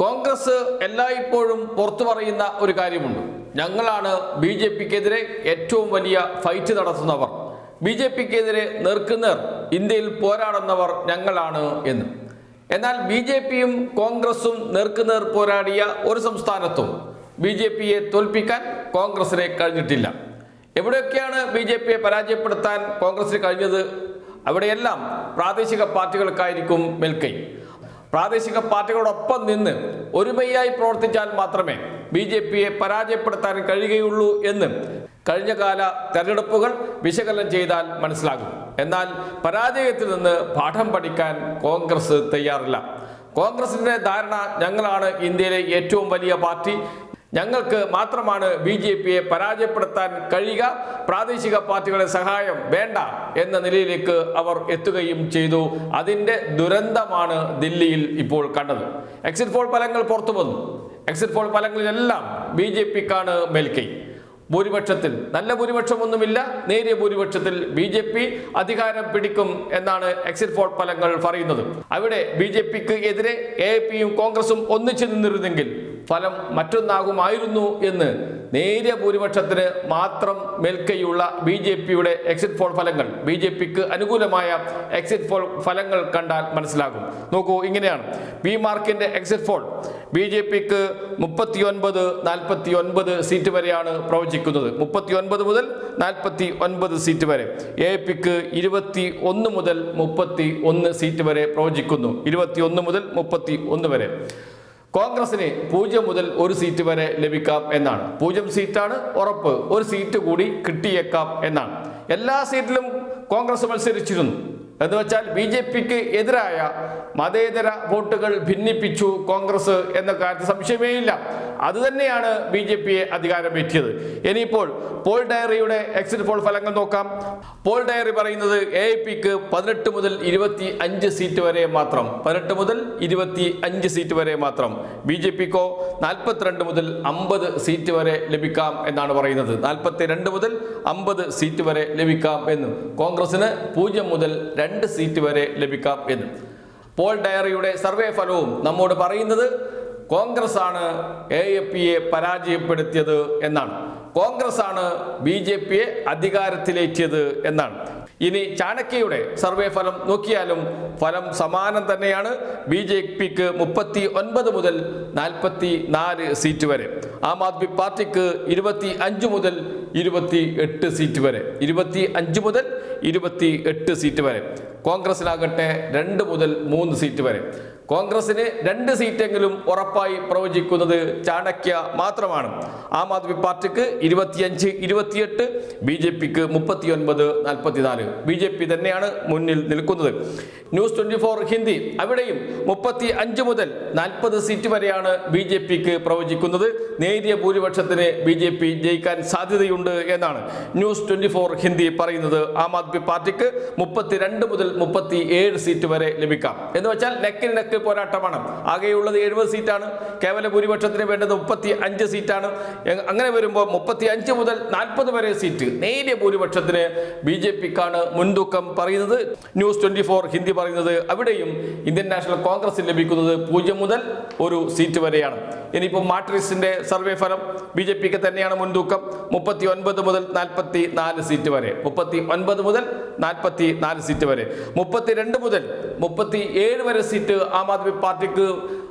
കോൺഗ്രസ് എല്ലായ്പ്പോഴും പുറത്തു പറയുന്ന ഒരു കാര്യമുണ്ട്. ഞങ്ങളാണ് ബി ജെ പിക്കെതിരെ ഏറ്റവും വലിയ ഫൈറ്റ് നടത്തുന്നവർ. ബി ജെ പിക്കെതിരെ നേർക്കുനേർ ഇന്ത്യയിൽ പോരാടുന്നവർ ഞങ്ങളാണ് എന്ന്. എന്നാൽ ബി ജെ പിയും കോൺഗ്രസും നേർക്കുനേർ പോരാടിയ ഒരു സംസ്ഥാനത്തും ബി ജെ പിയെ തോൽപ്പിക്കാൻ കോൺഗ്രസിനെ കഴിഞ്ഞിട്ടില്ല. എവിടെയൊക്കെയാണ് ബി ജെ പിയെ പരാജയപ്പെടുത്താൻ കോൺഗ്രസിന് കഴിഞ്ഞത്? അവിടെയെല്ലാം പ്രാദേശിക പാർട്ടികൾക്കായിരിക്കും മേൽക്കൈ. പ്രാദേശിക പാർട്ടികളോടൊപ്പം നിന്ന് ഒരുമയായി പ്രവർത്തിച്ചാൽ മാത്രമേ ബി ജെ പിയെ പരാജയപ്പെടുത്താൻ കഴിയുകയുള്ളൂ എന്ന് കഴിഞ്ഞകാല തെരഞ്ഞെടുപ്പുകൾ വിശകലനം ചെയ്താൽ മനസ്സിലാകും. എന്നാൽ പരാജയത്തിൽ നിന്ന് പാഠം പഠിക്കാൻ കോൺഗ്രസ് തയ്യാറില്ല. കോൺഗ്രസിന്റെ ധാരണ ഞങ്ങളാണ് ഇന്ത്യയിലെ ഏറ്റവും വലിയ പാർട്ടി. ഞങ്ങൾക്ക് മാത്രമാണ് ബി ജെ പിയെ പരാജയപ്പെടുത്താൻ കഴിയുക. പ്രാദേശിക പാർട്ടികളുടെ സഹായം വേണ്ട എന്ന നിലയിലേക്ക് അവർ എത്തുകയും ചെയ്തു. അതിന്റെ ദുരന്തമാണ് ദില്ലിയിൽ ഇപ്പോൾ കണ്ടത്. എക്സിറ്റ് പോൾ ഫലങ്ങൾ പുറത്തു വന്നു. എക്സിറ്റ് പോൾ ഫലങ്ങളിലെല്ലാം ബി ജെ പിക്കാണ് മേൽക്കൈ. ഭൂരിപക്ഷത്തിൽ നല്ല ഭൂരിപക്ഷമൊന്നുമില്ല. നേരിയ ഭൂരിപക്ഷത്തിൽ ബി ജെ പി അധികാരം പിടിക്കും എന്നാണ് എക്സിറ്റ് പോൾ ഫലങ്ങൾ പറയുന്നത്. അവിടെ ബി ജെ പിക്ക് എതിരെ എ പിയും കോൺഗ്രസും ഒന്നിച്ചു നിന്നിരുന്നെങ്കിൽ ഫലം മറ്റൊന്നാകുമായിരുന്നു എന്ന് നേരിയ ഭൂരിപക്ഷത്തിന് മാത്രം മേൽക്കൈയുള്ള ബി ജെ പിയുടെ എക്സിറ്റ് പോൾ ഫലങ്ങൾ ബി ജെ പിക്ക് അനുകൂലമായ എക്സിറ്റ് പോൾ ഫലങ്ങൾ കണ്ടാൽ മനസ്സിലാകും. നോക്കൂ ഇങ്ങനെയാണ്. ബി മാർക്കിന്റെ എക്സിറ്റ് പോൾ ബി ജെ പിക്ക് മുപ്പത്തി ഒൻപത് നാൽപ്പത്തി ഒൻപത് സീറ്റ് വരെയാണ് പ്രവചിക്കുന്നത്. മുപ്പത്തി ഒൻപത് മുതൽ നാൽപ്പത്തി ഒൻപത് സീറ്റ് വരെ. എ പിക്ക് ഇരുപത്തി ഒന്ന് മുതൽ മുപ്പത്തി ഒന്ന് സീറ്റ് വരെ പ്രവചിക്കുന്നു. ഇരുപത്തി ഒന്ന് മുതൽ മുപ്പത്തി ഒന്ന് വരെ. കോൺഗ്രസിന് പൂജ്യം മുതൽ ഒരു സീറ്റ് വരെ ലഭിക്കാം എന്നാണ്. പൂജ്യം സീറ്റാണ് ഉറപ്പ്. ഒരു സീറ്റ് കൂടി കിട്ടിയേക്കാം എന്നാണ്. എല്ലാ സീറ്റിലും കോൺഗ്രസ് മത്സരിച്ചിരുന്നു. എന്ന് വെച്ചാൽ ബി ജെ പിക്ക് എതിരായ മതേതര വോട്ടുകൾ ഭിന്നിപ്പിച്ചു കോൺഗ്രസ് എന്ന കാര്യത്തിൽ സംശയമേ ഇല്ല. അതുതന്നെയാണ് ബി ജെ പിയെ അധികാരം അധികാരമേറ്റിയത് ഇനിയിപ്പോൾ പോൾ ഡയറിയുടെ എക്സിറ്റ് പോൾ ഫലങ്ങൾ നോക്കാം. പോൾ ഡയറി പറയുന്നത് എ പിക്ക് പതിനെട്ട് മുതൽ ഇരുപത്തി അഞ്ച് സീറ്റ് വരെ മാത്രം പതിനെട്ട് മുതൽ ഇരുപത്തി അഞ്ച് സീറ്റ് വരെ മാത്രം ബി ജെ പിക്കോ നാൽപ്പത്തിരണ്ട് മുതൽ അമ്പത് സീറ്റ് വരെ ലഭിക്കാം എന്നാണ് പറയുന്നത്. നാൽപ്പത്തി രണ്ട് മുതൽ അമ്പത് സീറ്റ് വരെ ലഭിക്കാം എന്നും. കോൺഗ്രസിന് പൂജ്യം മുതൽ രണ്ട് സീറ്റ് വരെ ലഭിക്കാം എന്ന്. പോൾ ഡയറിയുടെ സർവേ ഫലവും നമ്മോട് പറയുന്നത് കോൺഗ്രസ് ആണ് എ എഫ് പിയെ പരാജയപ്പെടുത്തിയത് എന്നാണ്. കോൺഗ്രസ് ആണ് ബി ജെ പിയെ അധികാരത്തിലേറ്റിയത് എന്നാണ്. ഇനി ചാണക്യയുടെ സർവേ ഫലം നോക്കിയാലും ഫലം സമാനം തന്നെയാണ് ബി ജെ പിക്ക് മുപ്പത്തി ഒൻപത് മുതൽ നാൽപ്പത്തി നാല് സീറ്റ് വരെ. ആം ആദ്മി പാർട്ടിക്ക് ഇരുപത്തി അഞ്ച് മുതൽ ഇരുപത്തി എട്ട് സീറ്റ് വരെ. ഇരുപത്തി അഞ്ച് മുതൽ ഇരുപത്തി എട്ട് സീറ്റ് വരെ. കോൺഗ്രസിനാകട്ടെ രണ്ട് മുതൽ മൂന്ന് സീറ്റ് വരെ. കോൺഗ്രസിന് രണ്ട് സീറ്റെങ്കിലും ഉറപ്പായി പ്രവചിക്കുന്നത് ചാണക്യ മാത്രമാണ്. ആം ആദ്മി പാർട്ടിക്ക് ഇരുപത്തിയഞ്ച് ഇരുപത്തിയെട്ട് ബി ജെ പിക്ക് മുപ്പത്തിയൊൻപത് നാൽപ്പത്തിനാല്. ബി ജെ പി തന്നെയാണ് മുന്നിൽ നിൽക്കുന്നത്. ന്യൂസ് ട്വന്റി ഫോർ ഹിന്ദി അവിടെയും മുപ്പത്തി അഞ്ച് മുതൽ നാൽപ്പത് സീറ്റ് വരെയാണ് ബി ജെ പിക്ക് പ്രവചിക്കുന്നത്. നേരിയ ഭൂരിപക്ഷത്തിന് ബി ജെ പി ജയിക്കാൻ സാധ്യതയുണ്ട് എന്നാണ് ന്യൂസ് ട്വന്റി ഫോർ ഹിന്ദി പറയുന്നത്. ആം ആദ്മി പാർട്ടിക്ക് മുപ്പത്തിരണ്ട് മുതൽ മുപ്പത്തി ഏഴ് സീറ്റ് വരെ ലഭിക്കാം. എന്ന് വെച്ചാൽ നെക്കിന് നെക്ക് പോരാട്ടമാണ്. ആകെയുള്ളത് എഴുപത് സീറ്റാണ്. കേവല ഭൂരിപക്ഷത്തിന് വേണ്ടത് മുപ്പത്തി അഞ്ച് സീറ്റാണ് അങ്ങനെ വരുമ്പോൾ മുപ്പത്തി അഞ്ച് മുതൽ നാൽപ്പത് വരെ സീറ്റ്. നേരിയ ഭൂരിപക്ഷത്തിന് ബി ജെ പിക്കാണ് മുൻതൂക്കം പറയുന്നത്. ന്യൂസ് ട്വന്റി ഫോർ ഹിന്ദി പറയുന്നത് അവിടെയും ഇന്ത്യൻ നാഷണൽ കോൺഗ്രസിന് ലഭിക്കുന്നത് പൂജ്യം മുതൽ ഒരു സീറ്റ് വരെയാണ്. ഇനിയിപ്പോൾ മാട്രിക്സിന്റെ സർവേ ഫലം ബി ജെ പിക്ക് തന്നെയാണ് മുൻതൂക്കം. മുപ്പത്തി ഒൻപത് മുതൽ നാൽപ്പത്തി നാല് സീറ്റ് വരെ. മുപ്പത്തി ഒൻപത് മുതൽ നാൽപ്പത്തി നാല് സീറ്റ് വരെ. മുപ്പത്തിരണ്ട് മുതൽ മുപ്പത്തി ഏഴ് വരെ സീറ്റ് ആം ആദ്മി പാർട്ടിക്ക്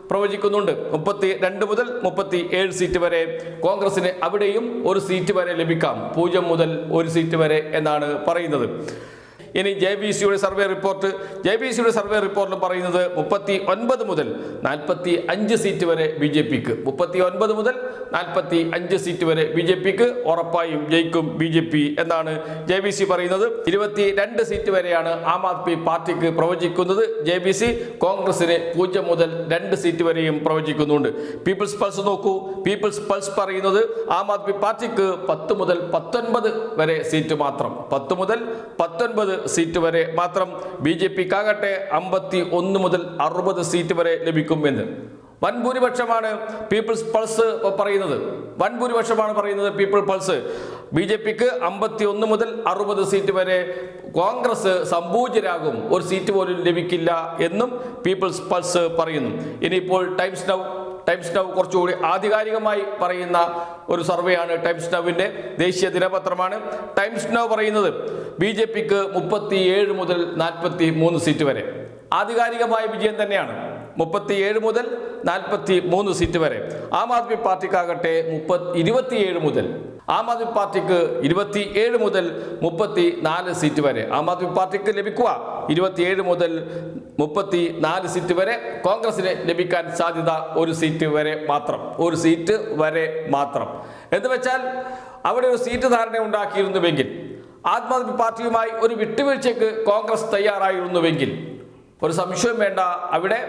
പ്രവചിക്കുന്നുണ്ട്. മുപ്പത്തി രണ്ട് മുതൽ മുപ്പത്തി ഏഴ് സീറ്റ് വരെ കോൺഗ്രസിന് അവിടെയും ഒരു സീറ്റ് വരെ ലഭിക്കാം. പൂജ്യം മുതൽ ഒരു സീറ്റ് വരെ എന്നാണ് പറയുന്നത്. ഇനി ജെ ബി സിയുടെ സർവേ റിപ്പോർട്ട് ജെ ബി സിയുടെ സർവേ റിപ്പോർട്ടിൽ പറയുന്നത് മുപ്പത്തി ഒൻപത് മുതൽ നാൽപ്പത്തി അഞ്ച് സീറ്റ് വരെ ബി ജെ പിക്ക്. മുപ്പത്തി ഒൻപത് മുതൽ നാൽപ്പത്തി അഞ്ച് സീറ്റ് വരെ ബി ജെ പിക്ക്. ഉറപ്പായും ജയിക്കും ബി ജെ പി എന്നാണ് ജെ ബി സി പറയുന്നത്. ഇരുപത്തി രണ്ട് സീറ്റ് വരെയാണ് ആം ആദ്മി പാർട്ടിക്ക് പ്രവചിക്കുന്നത്. ജെ ബി സി കോൺഗ്രസിന് പൂജ്യം മുതൽ രണ്ട് സീറ്റ് വരെയും പ്രവചിക്കുന്നുണ്ട്. പീപ്പിൾസ് പൾസ് നോക്കൂ. പീപ്പിൾസ് പൾസ് പറയുന്നത് ആം ആദ്മി പാർട്ടിക്ക് പത്ത് മുതൽ പത്തൊൻപത് വരെ സീറ്റ് മാത്രം. പത്ത് മുതൽ പത്തൊൻപത് സീറ്റ് വരെ മാത്രം ബി ജെ പിക്കാകട്ടെ അമ്പത്തി ഒന്ന് മുതൽ അറുപത് സീറ്റ് വരെ ലഭിക്കുമെന്ന്. വൻ ഭൂരിപക്ഷമാണ് പീപ്പിൾസ് പൾസ് പറയുന്നത്. വൻ ഭൂരിപക്ഷമാണ് പറയുന്നത് പീപ്പിൾ പൾസ് ബി ജെ പിക്ക് അമ്പത്തി ഒന്ന് മുതൽ അറുപത് സീറ്റ് വരെ കോൺഗ്രസ് സംഭൂജരാകും ഒരു സീറ്റ് പോലും ലഭിക്കില്ല എന്നും പീപ്പിൾസ് പൾസ് പറയുന്നു. ഇനിയിപ്പോൾ ടൈംസ് നൗ ടൈംസ് നൗ കുറച്ചുകൂടി ആധികാരികമായി പറയുന്ന ഒരു സർവേയാണ് ടൈംസ് നൗവിന്റെ ദേശീയ ദിനപത്രമാണ്. ടൈംസ് നൗ പറയുന്നത് ബി ജെ പിക്ക് മുപ്പത്തി ഏഴ് മുതൽ നാൽപ്പത്തി മൂന്ന് സീറ്റ് വരെ. ആധികാരികമായ വിജയം തന്നെയാണ്. മുപ്പത്തിയേഴ് മുതൽ നാൽപ്പത്തി മൂന്ന് സീറ്റ് വരെ. ആം ആദ്മി പാർട്ടിക്കാകട്ടെ മുപ്പത് ഇരുപത്തിയേഴ് മുതൽ ആം ആദ്മി പാർട്ടിക്ക് ഇരുപത്തി ഏഴ് മുതൽ മുപ്പത്തി നാല് സീറ്റ് വരെ. ആം ആദ്മി പാർട്ടിക്ക് ലഭിക്കുക ഇരുപത്തിയേഴ് മുതൽ മുപ്പത്തി നാല് സീറ്റ് വരെ. കോൺഗ്രസിന് ലഭിക്കാൻ സാധ്യത ഒരു സീറ്റ് വരെ മാത്രം. ഒരു സീറ്റ് വരെ മാത്രം. എന്ന് വെച്ചാൽ അവിടെ ഒരു സീറ്റ് ധാരണ ഉണ്ടാക്കിയിരുന്നുവെങ്കിൽ ആം ആദ്മി പാർട്ടിയുമായി ഒരു വിട്ടുവീഴ്ചയ്ക്ക് കോൺഗ്രസ് തയ്യാറായിരുന്നുവെങ്കിൽ ഒരു സംശയം വേണ്ട അവിടെ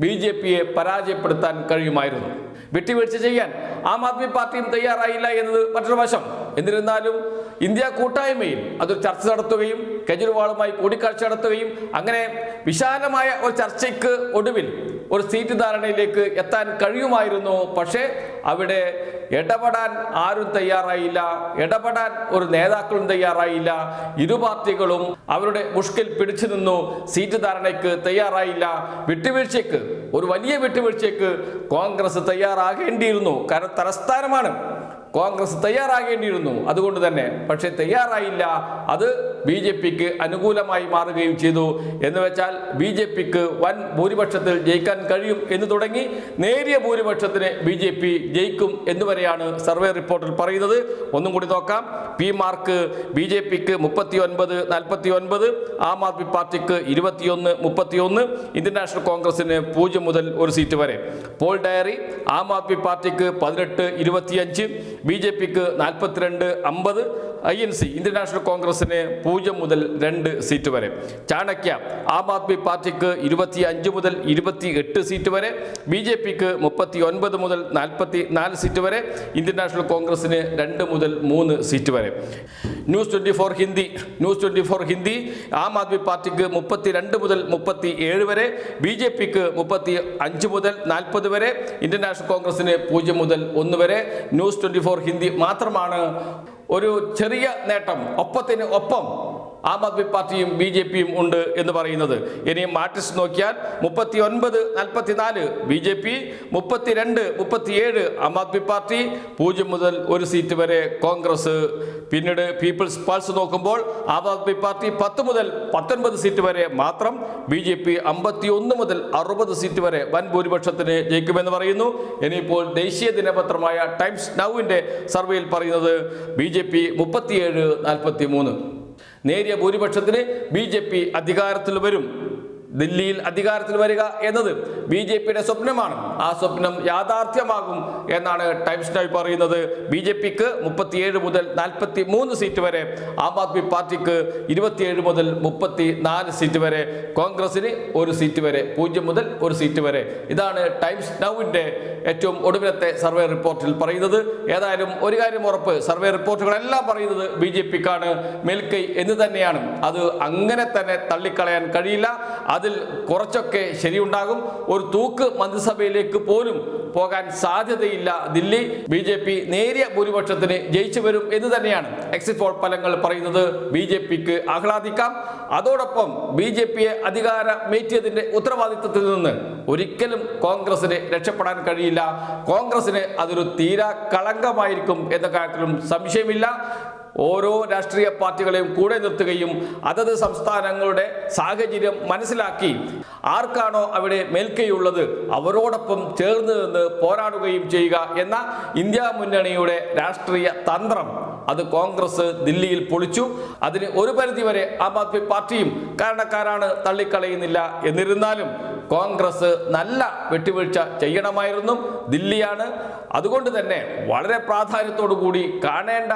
ബി ജെ പിയെ പരാജയപ്പെടുത്താൻ കഴിയുമായിരുന്നു. വിട്ടുവീഴ്ച ചെയ്യാൻ ആം ആദ്മി പാർട്ടിയും തയ്യാറായില്ല എന്നത് മറ്റൊരു വശം. എന്നിരുന്നാലും ഇന്ത്യ കൂട്ടായ്മയിൽ അതൊരു ചർച്ച നടത്തുകയും കെജ്രിവാളുമായി കൂടിക്കാഴ്ച നടത്തുകയും അങ്ങനെ വിശാലമായ ഒരു ചർച്ചയ്ക്ക് ഒടുവിൽ ഒരു സീറ്റ് ധാരണയിലേക്ക് എത്താൻ കഴിയുമായിരുന്നു. പക്ഷേ അവിടെ ഇടപെടാൻ ആരും തയ്യാറായില്ല. ഇടപെടാൻ ഒരു നേതാക്കളും തയ്യാറായില്ല. ഇരു പാർട്ടികളും അവരുടെ മുഷ്കിൽ പിടിച്ചു നിന്നു. സീറ്റ് ധാരണയ്ക്ക് തയ്യാറായില്ല. വിട്ടുവീഴ്ചയ്ക്ക് ഒരു വലിയ വിട്ടുവീഴ്ചയ്ക്ക് കോൺഗ്രസ് തയ്യാറാകേണ്ടിയിരുന്നു. കാരണം തലസ്ഥാനമാണ്. കോൺഗ്രസ് തയ്യാറാകേണ്ടിയിരുന്നു. അതുകൊണ്ട് തന്നെ. പക്ഷേ തയ്യാറായില്ല. അത് ബി ജെ പിക്ക് അനുകൂലമായി മാറുകയും ചെയ്തു. എന്ന് വെച്ചാൽ ബി ജെ പിക്ക് വൻ ഭൂരിപക്ഷത്തിൽ ജയിക്കാൻ കഴിയും എന്ന് തുടങ്ങി നേരിയ ഭൂരിപക്ഷത്തിന് ബി ജെ പി ജയിക്കും എന്നുവരെയാണ് സർവേ റിപ്പോർട്ടിൽ പറയുന്നത്. ഒന്നും കൂടി നോക്കാം. പി മാർക്ക് ബി ജെ പിക്ക് മുപ്പത്തി ഒൻപത് നാൽപ്പത്തി ഒൻപത് ആം ആദ്മി പാർട്ടിക്ക് ഇരുപത്തിയൊന്ന് മുപ്പത്തിയൊന്ന് ഇന്ത്യൻ നാഷണൽ കോൺഗ്രസിന് പൂജ്യം മുതൽ ഒരു സീറ്റ് വരെ. പോൾ ഡയറി ആം ആദ്മി പാർട്ടിക്ക് പതിനെട്ട് ഇരുപത്തിയഞ്ച് ബി ജെ പിക്ക് നാൽപ്പത്തിരണ്ട് അമ്പത് I N C Indian National കോൺഗ്രസിന് പൂജ്യം മുതൽ രണ്ട് സീറ്റ് വരെ. ചാണക്യ ആം ആദ്മി പാർട്ടിക്ക് ഇരുപത്തി അഞ്ച് മുതൽ ഇരുപത്തി എട്ട് സീറ്റ് വരെ. ബി ജെ പിക്ക് മുപ്പത്തി ഒൻപത് മുതൽ നാൽപ്പത്തി നാല് സീറ്റ് വരെ. ഇന്ത്യൻ നാഷണൽ കോൺഗ്രസിന് രണ്ട് മുതൽ മൂന്ന് സീറ്റ് വരെ. News Twenty Four Hindi. News Twenty Four Hindi. Aam Aadmi പാർട്ടിക്ക് മുപ്പത്തി രണ്ട് മുതൽ മുപ്പത്തി ഏഴ് വരെ. ബി ജെ പിക്ക് മുപ്പത്തി അഞ്ച് മുതൽ നാൽപ്പത് വരെ. ഇന്ത്യൻ നാഷണൽ കോൺഗ്രസിന് പൂജ്യം മുതൽ ഒന്ന് വരെ. ന്യൂസ് ട്വന്റി ഫോർ ഹിന്ദി മാത്രമാണ് ഒരു ചെറിയ നേട്ടം ഒപ്പത്തിന് ഒപ്പം. ആം ആദ്മി പാർട്ടിയും ബി ജെ പിയും ഉണ്ട് എന്ന് പറയുന്നത്. ഇനി മാർട്ടിസ്റ്റ് നോക്കിയാൽ മുപ്പത്തി ഒൻപത് നാൽപ്പത്തിനാല് ബി ജെ പി മുപ്പത്തിരണ്ട് മുപ്പത്തിയേഴ് ആം ആദ്മി പാർട്ടി പൂജ്യം മുതൽ ഒരു സീറ്റ് വരെ കോൺഗ്രസ്. പിന്നീട് പീപ്പിൾസ് പൾസ് നോക്കുമ്പോൾ ആം ആദ്മി പാർട്ടി പത്ത് മുതൽ പത്തൊൻപത് സീറ്റ് വരെ മാത്രം ബി ജെ പി അമ്പത്തി ഒന്ന് മുതൽ അറുപത് സീറ്റ് വരെ വൻ ഭൂരിപക്ഷത്തിന് ജയിക്കുമെന്ന് പറയുന്നു. ഇനിയിപ്പോൾ ദേശീയ ദിനപത്രമായ ടൈംസ് നൗവിന്റെ സർവേയിൽ പറയുന്നത് ബി ജെ പി മുപ്പത്തിയേഴ് നാൽപ്പത്തി മൂന്ന് നേരിയ ഭൂരിപക്ഷത്തിന് ബി ജെ പി അധികാരത്തിൽ വരും. ദില്ലിയിൽ അധികാരത്തിൽ വരിക എന്നത് ബി ജെ പിയുടെ സ്വപ്നമാണ്. ആ സ്വപ്നം യാഥാർത്ഥ്യമാകും എന്നാണ് ടൈംസ് നൗ പറയുന്നത്. ബി ജെ പിക്ക് മുപ്പത്തിയേഴ് മുതൽ നാൽപ്പത്തി മൂന്ന് സീറ്റ് വരെ ആം ആദ്മി പാർട്ടിക്ക് ഇരുപത്തിയേഴ് മുതൽ മുപ്പത്തി നാല് സീറ്റ് വരെ കോൺഗ്രസിന് ഒരു സീറ്റ് വരെ പൂജ്യം മുതൽ ഒരു സീറ്റ് വരെ. ഇതാണ് ടൈംസ് നൗവിന്റെ ഏറ്റവും ഒടുവിലത്തെ സർവേ റിപ്പോർട്ടിൽ പറയുന്നത്. ഏതായാലും ഒരു കാര്യം ഉറപ്പ് സർവേ റിപ്പോർട്ടുകളെല്ലാം പറയുന്നത് ബി ജെ പിക്കാണ്. മേൽക്കൈ എന്ന് തന്നെയാണ്. അത് അങ്ങനെ തന്നെ തള്ളിക്കളയാൻ കഴിയില്ല. അതിൽ കുറച്ചൊക്കെ ശരിയുണ്ടാകും. ഒരു തൂക്ക് മന്ത്രിസഭയിലേക്ക് പോലും പോകാൻ സാധ്യതയില്ല. ദില്ലി ബി ജെ പി നേരിയ ഭൂരിപക്ഷത്തിന് ജയിച്ചു വരും എന്ന് തന്നെയാണ് എക്സിറ്റ് പോൾ ഫലങ്ങൾ പറയുന്നത്. ബി ജെ പിക്ക് ആഹ്ലാദിക്കാം. അതോടൊപ്പം ബി ജെ പിയെ അധികാരമേറ്റിയതിന്റെ ഉത്തരവാദിത്വത്തിൽ നിന്ന് ഒരിക്കലും കോൺഗ്രസിന് രക്ഷപ്പെടാൻ കഴിയില്ല. കോൺഗ്രസിന് അതൊരു തീരാ കളങ്കമായിരിക്കും എന്ന കാര്യത്തിലും സംശയമില്ല. ഓരോ രാഷ്ട്രീയ പാർട്ടികളെയും കൂടെ നിർത്തുകയും അതത് സംസ്ഥാനങ്ങളുടെ സാഹചര്യം മനസ്സിലാക്കി ആർക്കാണോ അവിടെ മേൽക്കൈയുള്ളത് അവരോടൊപ്പം ചേർന്ന് നിന്ന് പോരാടുകയും ചെയ്യുക എന്ന ഇന്ത്യ മുന്നണിയുടെ രാഷ്ട്രീയ തന്ത്രം. അത് കോൺഗ്രസ് ദില്ലിയിൽ പൊളിച്ചു. അതിന് ഒരു പരിധിവരെ ആം ആദ്മി പാർട്ടിയും കാരണക്കാരാണ് തള്ളിക്കളയുന്നില്ല എന്നിരുന്നാലും കോൺഗ്രസ് നല്ല വെട്ടിവീഴ്ച ചെയ്യണമായിരുന്നു. ദില്ലിയാണ്. അതുകൊണ്ട് തന്നെ വളരെ കൂടി കാണേണ്ട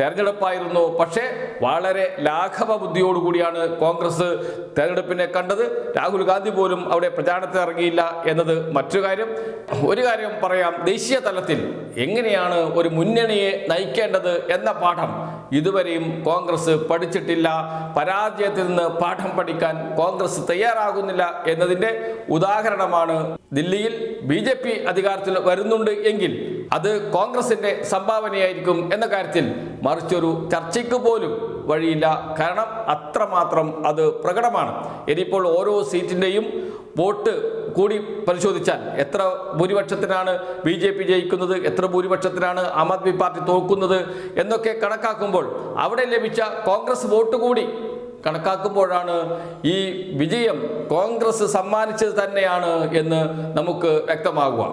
തെരഞ്ഞെടുപ്പായിരുന്നു. പക്ഷേ വളരെ ലാഘവ ബുദ്ധിയോടുകൂടിയാണ് കോൺഗ്രസ് തെരഞ്ഞെടുപ്പിനെ കണ്ടത്. രാഹുൽ ഗാന്ധി പോലും അവിടെ പ്രചാരണത്തിൽ ഇറങ്ങിയില്ല എന്നത് മറ്റൊരു കാര്യം. ഒരു കാര്യം പറയാം. ദേശീയ തലത്തിൽ എങ്ങനെയാണ് ഒരു മുന്നണിയെ നയിക്കേണ്ടത് എന്ന പാഠം ഇതുവരെയും കോൺഗ്രസ് പഠിച്ചിട്ടില്ല. പരാജയത്തിൽ നിന്ന് പാഠം പഠിക്കാൻ കോൺഗ്രസ് തയ്യാറാകുന്നില്ല എന്നതിന്റെ ഉദാഹരണമാണ് ദില്ലിയിൽ ബി ജെ പി അധികാരത്തിൽ വരുന്നുണ്ട് എങ്കിൽ അത് കോൺഗ്രസിന്റെ സംഭാവനയായിരിക്കും എന്ന കാര്യത്തിൽ മറിച്ചൊരു ചർച്ചയ്ക്ക് പോലും വഴിയില്ല. കാരണം അത്രമാത്രം അത് പ്രകടമാണ്. ഇനിയിപ്പോൾ ഓരോ സീറ്റിന്റെയും വോട്ട് കൂടി പരിശോധിച്ചാൽ എത്ര ഭൂരിപക്ഷത്തിനാണ് ബി ജെ പി ജയിക്കുന്നത് എത്ര ഭൂരിപക്ഷത്തിനാണ് ആം ആദ്മി പാർട്ടി തോക്കുന്നത് എന്നൊക്കെ കണക്കാക്കുമ്പോൾ അവിടെ ലഭിച്ച കോൺഗ്രസ് വോട്ട് കൂടി കണക്കാക്കുമ്പോഴാണ് ഈ വിജയം കോൺഗ്രസ് സമ്മാനിച്ചത് തന്നെയാണ് എന്ന് നമുക്ക് വ്യക്തമാകുക.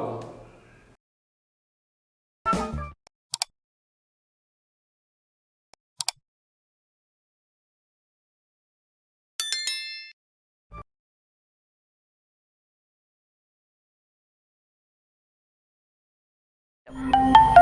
Yep.